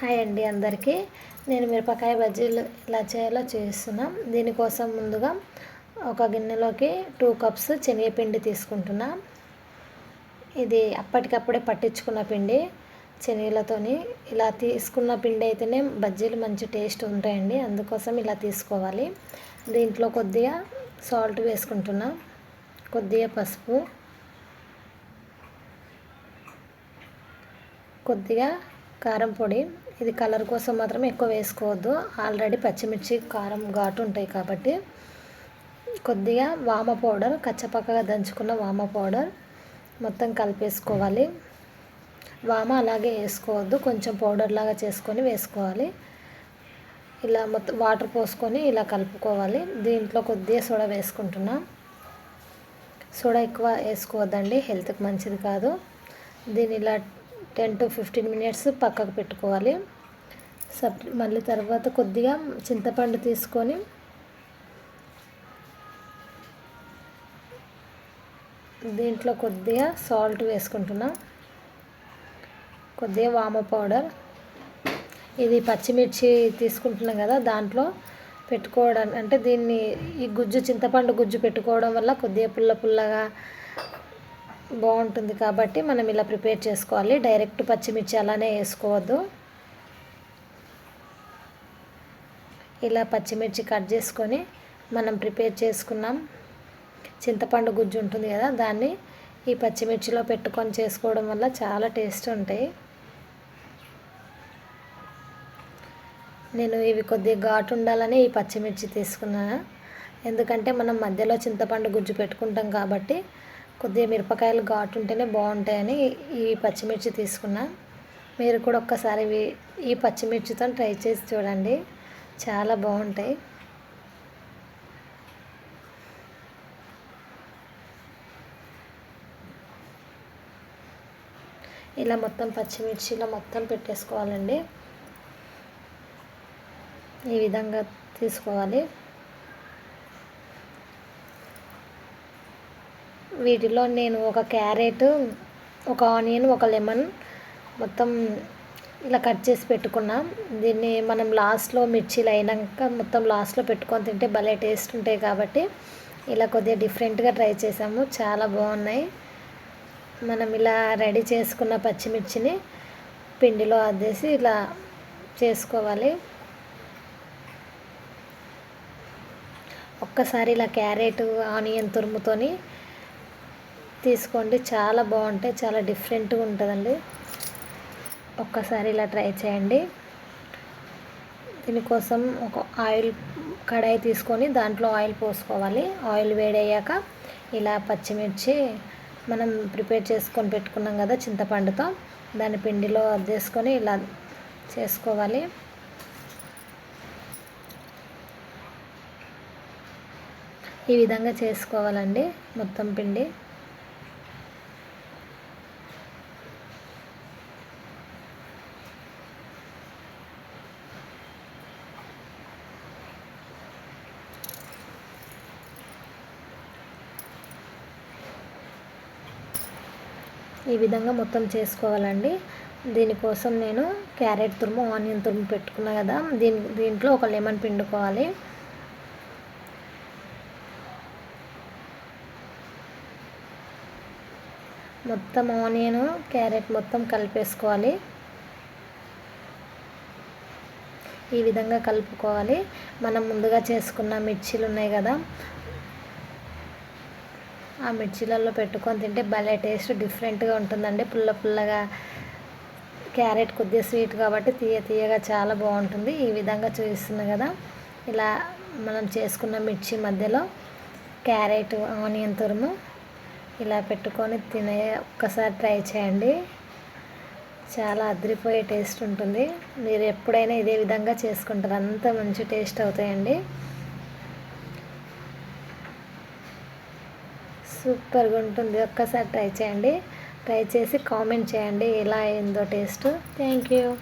Hi అండి అందరికీ. నేను మిరపకాయ బజ్జీలు ఎలా చేయాలో చేస్తున్నాం. దీనికోసం ముందుగా ఒక గిన్నెలోకి టూ కప్స్ శనగపిండి తీసుకుంటున్నా. ఇది అప్పటికప్పుడే పట్టించుకున్న పిండి. శనగలతోని ఇలా తీసుకున్న పిండి అయితేనే బజ్జీలు మంచి టేస్ట్ ఉంటాయండి. అందుకోసం ఇలా తీసుకోవాలి. దీంట్లో కొద్దిగా సాల్ట్ వేసుకుంటున్నా. కొద్దిగా పసుపు. కొద్దిగా కారం పొడి. ఇది కలర్ కోసం మాత్రం ఎక్కువ వేసుకోవద్దు. ఆల్రెడీ పచ్చిమిర్చి కారం ఘాటు ఉంటాయి కాబట్టి. కొద్దిగా వామ పౌడర్ కచ్చపక్కగా దంచుకున్న వామ పౌడర్ మొత్తం కలిపేసుకోవాలి. వామ అలాగే వేసుకోవద్దు. కొంచెం పౌడర్ లాగా చేసుకొని వేసుకోవాలి. ఇలా మొత్తం వాటర్ పోసుకొని ఇలా కలుపుకోవాలి. దీంట్లో కొద్దిగా సోడా వేసుకుంటున్నా. సోడా ఎక్కువ వేసుకోవద్దండి. హెల్త్కి మంచిది కాదు. దీని ఇలా టెన్ టు ఫిఫ్టీన్ మినిట్స్ పక్కకు పెట్టుకోవాలి. సప్ మళ్ళీ తర్వాత కొద్దిగా చింతపండు తీసుకొని దీంట్లో కొద్దిగా సాల్ట్ వేసుకుంటున్నాం. కొద్దిగా వామ పౌడర్. ఇది పచ్చిమిర్చి తీసుకుంటున్నాం కదా దాంట్లో పెట్టుకోవడానికి అంటే దీన్ని ఈ గుజ్జు చింతపండు గుజ్జు పెట్టుకోవడం వల్ల కొద్దిగా పుల్ల పుల్లగా బాగుంటుంది కాబట్టి మనం ఇలా ప్రిపేర్ చేసుకోవాలి. డైరెక్ట్ పచ్చిమిర్చి అలానే వేసుకోవద్దు. ఇలా పచ్చిమిర్చి కట్ చేసుకొని మనం ప్రిపేర్ చేసుకున్నాం. చింతపండు గుజ్జు ఉంటుంది కదా దాన్ని ఈ పచ్చిమిర్చిలో పెట్టుకొని చేసుకోవడం వల్ల చాలా టేస్ట్ ఉంటాయి. నేను ఇవి కొద్దిగా ఘాటు ఉండాలని ఈ పచ్చిమిర్చి తీసుకున్నాను. ఎందుకంటే మనం మధ్యలో చింతపండు గుజ్జు పెట్టుకుంటాం కాబట్టి కొద్దిగా మిరపకాయలు ఘాటు ఉంటేనే బాగుంటాయని ఈ పచ్చిమిర్చి తీసుకున్నా. మీరు కూడా ఒక్కసారి ఈ పచ్చిమిర్చితో ట్రై చేసి చూడండి. చాలా బాగుంటాయి. ఇలా మొత్తం పచ్చిమిర్చిలో మొత్తం పెట్టేసుకోవాలండి. ఈ విధంగా తీసుకోవాలి. వీటిలో నేను ఒక క్యారెట్ ఒక ఆనియన్ ఒక లెమన్ మొత్తం ఇలా కట్ చేసి పెట్టుకున్నా. దీన్ని మనం లాస్ట్లో మిర్చీలు అయినాక మొత్తం లాస్ట్లో పెట్టుకొని తింటే భలే టేస్ట్ ఉంటాయి కాబట్టి ఇలా కొద్దిగా డిఫరెంట్గా ట్రై చేసాము. చాలా బాగున్నాయి. మనం ఇలా రెడీ చేసుకున్న పచ్చిమిర్చిని పిండిలో అద్దేసి ఇలా చేసుకోవాలి. ఒక్కసారి ఇలా క్యారెట్ ఆనియన్ తురుముతోని తీసుకోండి. చాలా బాగుంటాయి. చాలా డిఫరెంట్గా ఉంటుందండి. ఒక్కసారి ఇలా ట్రై చేయండి. దీనికోసం ఒక ఆయిల్ కడాయి తీసుకొని దాంట్లో ఆయిల్ పోసుకోవాలి. ఆయిల్ వేడయ్యాక ఇలా పచ్చిమిర్చి మనం ప్రిపేర్ చేసుకొని పెట్టుకున్నాం కదా చింతపండుతో దాని పిండిలో అద్దేసుకొని ఇలా చేసుకోవాలి. ఈ విధంగా చేసుకోవాలండి మొత్తం పిండి. ఈ విధంగా మొత్తం చేసుకోవాలండి. దీనికోసం నేను క్యారెట్ తురుము ఆనియన్ తురుము పెట్టుకున్నా కదా దీని దీంట్లో ఒక లెమన్ పిండుకోవాలి. మొత్తం ఆనియన్ క్యారెట్ మొత్తం కలిపేసుకోవాలి. ఈ విధంగా కలుపుకోవాలి. మనం ముందుగా చేసుకున్న మిర్చీలు ఉన్నాయి కదా ఆ మిర్చిలలో పెట్టుకొని తింటే భలే టేస్ట్ డిఫరెంట్గా ఉంటుందండి. పుల్ల పుల్లగా క్యారెట్ కొద్దిగా స్వీట్ కాబట్టి తీయ తీయగా చాలా బాగుంటుంది. ఈ విధంగా చూపిస్తుంది కదా. ఇలా మనం చేసుకున్న మిర్చి మధ్యలో క్యారెట్ ఆనియన్ తురుము ఇలా పెట్టుకొని తినే ఒక్కసారి ట్రై చేయండి. చాలా అదిరిపోయే టేస్ట్ ఉంటుంది. మీరు ఎప్పుడైనా ఇదే విధంగా చేసుకుంటారు. అంత మంచి టేస్ట్ అవుతాయండి. సూపర్గా ఉంటుంది. ఒక్కసారి ట్రై చేయండి. ట్రై చేసి కామెంట్ చేయండి. ఎలా అయిందో టేస్ట్. Thank you.